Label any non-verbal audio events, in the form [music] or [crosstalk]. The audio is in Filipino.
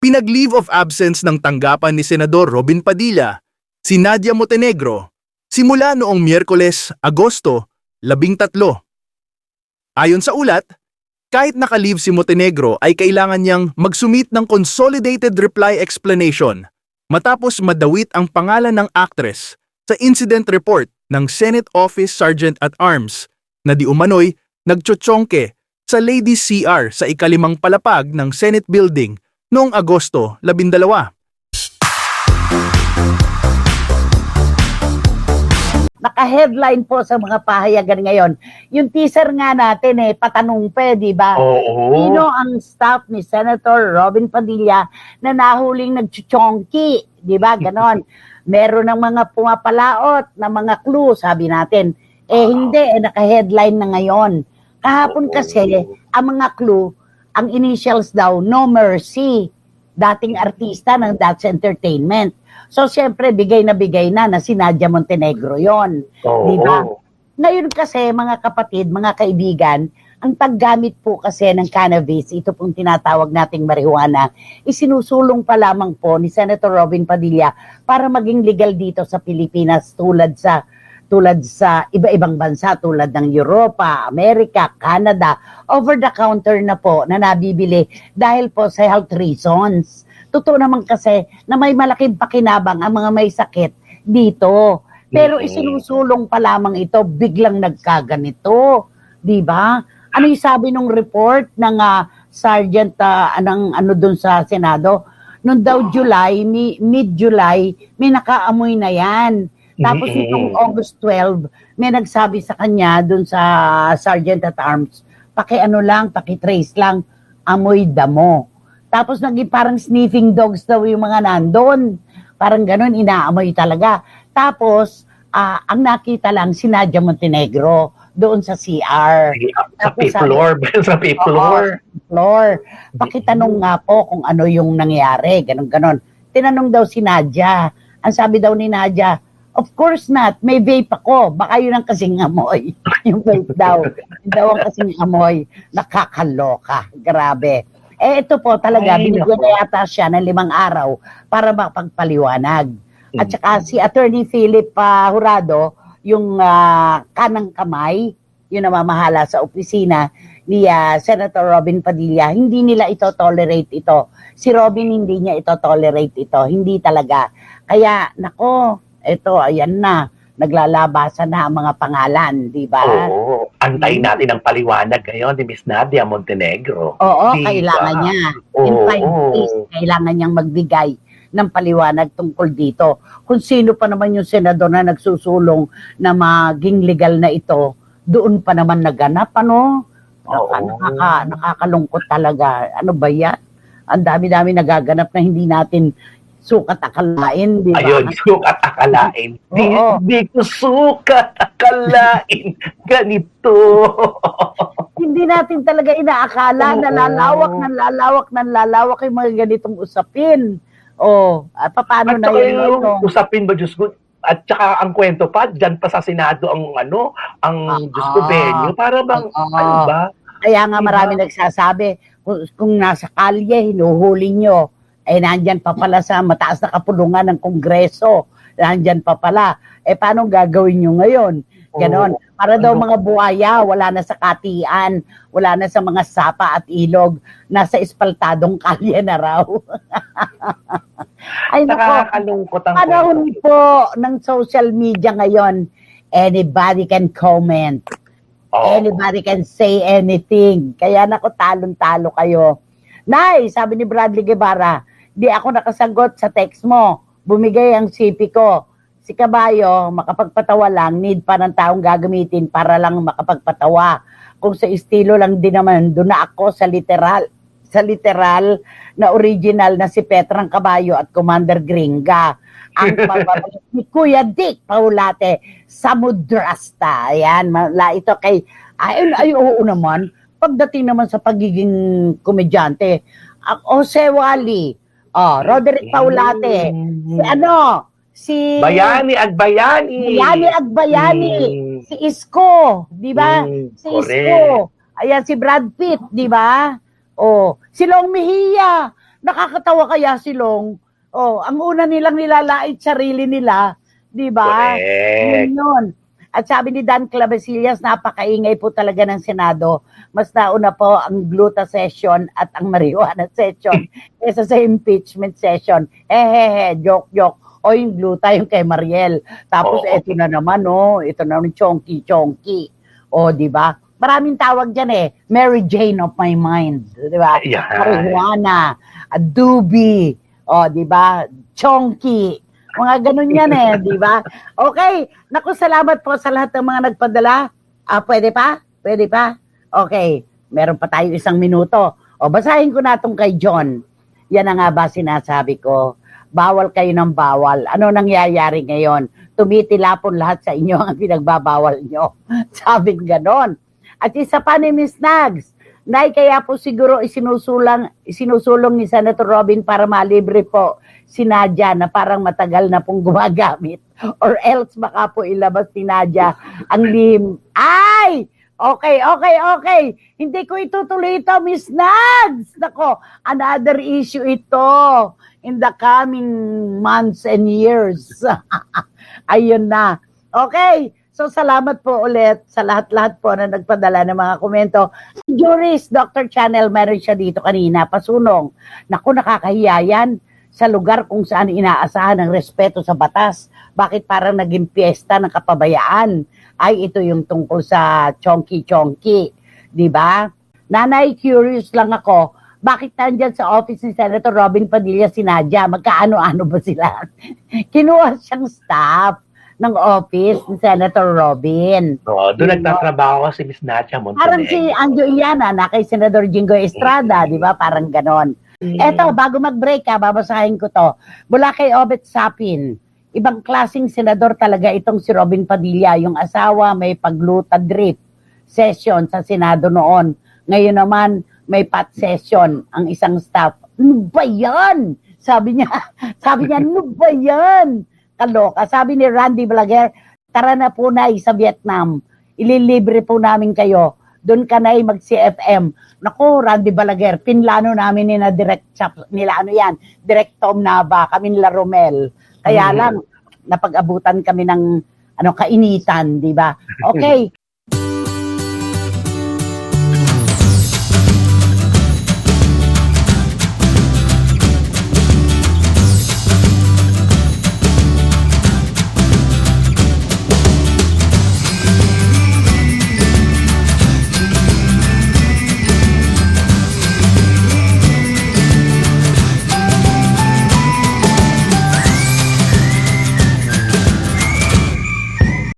pinag-leave of absence ng tanggapan ni Senador Robin Padilla, si Nadia Montenegro, simula noong Miyerkules, Agosto, 13. Ayon sa ulat, kahit naka-leave si Montenegro ay kailangan niyang magsumit ng consolidated reply explanation matapos madawit ang pangalan ng actress sa incident report ng Senate Office Sergeant at Arms na di umano'y nagtsotsongke sa Ladies CR sa ikalimang palapag ng Senate Building noong Agosto 12. Naka-headline po sa mga pahayagan ngayon. Yung teaser nga natin eh, patanong pa, eh, di ba? Oo. Sino ang staff ni Senator Robin Padilla na nahuling nagchuchongki? Di ba? Ganon. [laughs] Meron ng mga pumapalaot na mga clue, sabi natin. Eh hindi, eh, naka-headline na ngayon. Kahapon Oo. kasi, ang mga clue, ang initials daw, No Mercy. Dating artista ng That's Entertainment. So, siyempre, bigay na bigay na na si Nadia Montenegro yon. Oo. Di ba? Ngayon kasi, mga kapatid, mga kaibigan, ang paggamit po kasi ng cannabis, ito pong tinatawag nating marijuana, isinusulong pa lamang po ni Senator Robin Padilla para maging legal dito sa Pilipinas tulad sa tulad sa iba-ibang bansa tulad ng Europa, Amerika, Canada, over the counter na po na nabibili dahil po sa health reasons. Totoo naman kasi na may malaking pakinabang ang mga may sakit dito. Pero isinusulong pa lamang ito, biglang nagkaganito. Di ba? Ano yung sabi nung report ng ah, Sergeant ah, anong, ano dun sa Senado? Noong daw July, mi- mid-July, may nakaamoy na yan. Tapos Mhm. itong August 12, may nagsabi sa kanya dun sa Sergeant at Arms, paki ano lang, paki trace lang, amoy damo. Tapos naging parang sniffing dogs daw yung mga nandun. Parang ganun, inaamoy talaga. Tapos, ah, ang nakita lang si Nadia Montenegro doon sa CR. Sa Tapos [laughs] floor. sa floor. Floor. Pakitanong nga po kung ano yung nangyari. Ganon, ganon. Tinanong daw si Nadia. Ang sabi daw ni Nadia, of course not. May vape ako. Baka yun ang kasing amoy. [laughs] yung vape daw. Yun daw ang kasing amoy. Nakakaloka. Grabe. Eh ito po talaga, Ay, binigyan na yata siya ng limang araw para makapagpaliwanag. At Mm. saka si Attorney Philip ah, Jurado, yung ah, kanang kamay, yung namamahala sa opisina ni ah, Senator Robin Padilla, hindi nila ito tolerate ito. Si Robin hindi niya ito tolerate ito, hindi talaga. Kaya, nako, ito, ayan na, naglalabasan na ang mga pangalan, di ba? Oo. Antayin natin ang paliwanag ngayon ni Miss Nadia Montenegro. Oo, Di kailangan niya. In Oo. five days, kailangan niyang magbigay ng paliwanag tungkol dito. Kung sino pa naman yung senador na nagsusulong na maging legal na ito, doon pa naman naganap, ano? Naka, Oo. nakaka, nakakalungkot talaga. Ano ba yan? Ang dami-dami nagaganap na hindi natin sukat akalain, di ba? Ayun, sukat akalain. Di, di ko sukat akalain. [laughs] Ganito. hindi natin talaga inaakala Oo. na lalawak, na lalawak, na lalawak yung mga ganitong usapin. O, at paano At na saka yun? yung ano? usapin ba, Diyos ko, at saka ang kwento pa, dyan pa sa Senado ang ano, ang Diyos ko, Ah. venue. Para bang, Oo. ano ba? Kaya nga Diba? marami nagsasabi, kung, kung nasa kalye, hinuhuli nyo, eh nandyan pa pala sa mataas na kapulungan ng Kongreso, nandyan pa pala. Eh paano gagawin nyo ngayon? Ganon. Para daw Ano? mga buhaya, wala na sa katian, wala na sa mga sapa at ilog, nasa espaltadong kalye na raw. [laughs] Ay nako, Nakakalungkot ang panahon po ng social media ngayon, anybody can comment. Oo. Anybody can say anything. Kaya nako talon-talo kayo. Nay, sabi ni Bradley Guevara, di ako nakasagot sa text mo. Bumigay ang CP ko. Si Kabayo, makapagpatawa lang, need pa ng taong gagamitin para lang makapagpatawa. Kung sa estilo lang din naman, doon na ako sa literal sa literal na original na si Petrang Kabayo at Commander Gringa. Ang [laughs] pagbabalik ni Kuya Dick Paulate Samudrasta. Ayan, mala ito kay ay, ay oo naman. Pagdating naman sa pagiging komedyante, ang Jose Wally, oh, Roderick Paulate, si ano, si Bayani, Agbayani. Bayani Agbayani, Mm. si Isko, di ba? Mm, Si correct. Isko. Ayan, si Brad Pitt, di ba? Oh, si Long Mejia. Nakakatawa kaya silong. Oh, ang una nilang nilalait sarili nila, 'di ba? Yun yun. At sabi ni Dan Clavesillas, napakaingay po talaga ng Senado. Mas nauna po ang gluta session at ang marijuana [laughs] session kaysa sa impeachment session. Hehehe, joke, joke. O yung gluta yung kay Mariel. Tapos Oo. eto na naman, oh, ito na naman, chonky, chonky. O, di ba? Maraming tawag dyan eh. Mary Jane of my mind. Di ba? Ayan. Marijuana, adobe, o, di ba? Chonky. Mga ganun yan eh, di ba? Okay. Naku, salamat po sa lahat ng mga nagpadala. Ah, pwede pa? Pwede pa? Okay. Meron pa tayo isang minuto. O, basahin ko na itong kay John. Yan na nga ba sinasabi ko. Bawal kayo ng bawal. Ano nangyayari ngayon? Tumitilapon lahat sa inyo ang pinagbabawal nyo. [laughs] Sabing ganon. At isa pa ni Miss Nags, Nay, kaya po siguro isinusulang, isinusulong ni Senator Robin para malibre po si Nadia na parang matagal na pong gumagamit. [laughs] Or else baka po ilabas ni Nadia ang lim. Ay! Okay, okay, okay. Hindi ko itutuloy ito, Miss Nags. Nako, another issue ito in the coming months and years. [laughs] Ayun na. Okay. So, salamat po ulit sa lahat-lahat po na nagpadala ng mga komento. Juris, Dr. Channel, meron siya dito kanina, pasunong. Naku, nakakahiya yan sa lugar kung saan inaasahan ng respeto sa batas. Bakit parang naging piyesta ng kapabayaan? Ay, ito yung tungkol sa chonky-chonky. Di ba? Nanay, curious lang ako. Bakit nandyan sa office ni Senator Robin Padilla si Nadia? Magkaano-ano ba sila? [laughs] Kinuha siyang staff ng office ni Senator Robin. No, doon nagtatrabaho si Miss Nacha Montenegro. Parang si Anjo Iliana na kay Senador Jingo Estrada, di ba? Parang ganon. Eto, bago mag-break ha, babasahin ko to. Mula kay Obet Sapin, ibang klasing senador talaga itong si Robin Padilla, yung asawa may pagluta drip session sa Senado noon. Ngayon naman, may pat session ang isang staff. Ano ba yan? Sabi niya, [laughs] sabi niya, ano ba yan? Kaloka. Sabi ni Randy Blaguer, tara na po na sa Vietnam. Ililibre po namin kayo. Doon ka na mag-CFM. Naku, Randy Balaguer, pinlano namin ni na direct chap, nila ano yan, direct Tom Nava, kami nila Romel. Kaya Mhm. lang, napag-abutan kami ng ano kainitan, di ba? [laughs] Okay,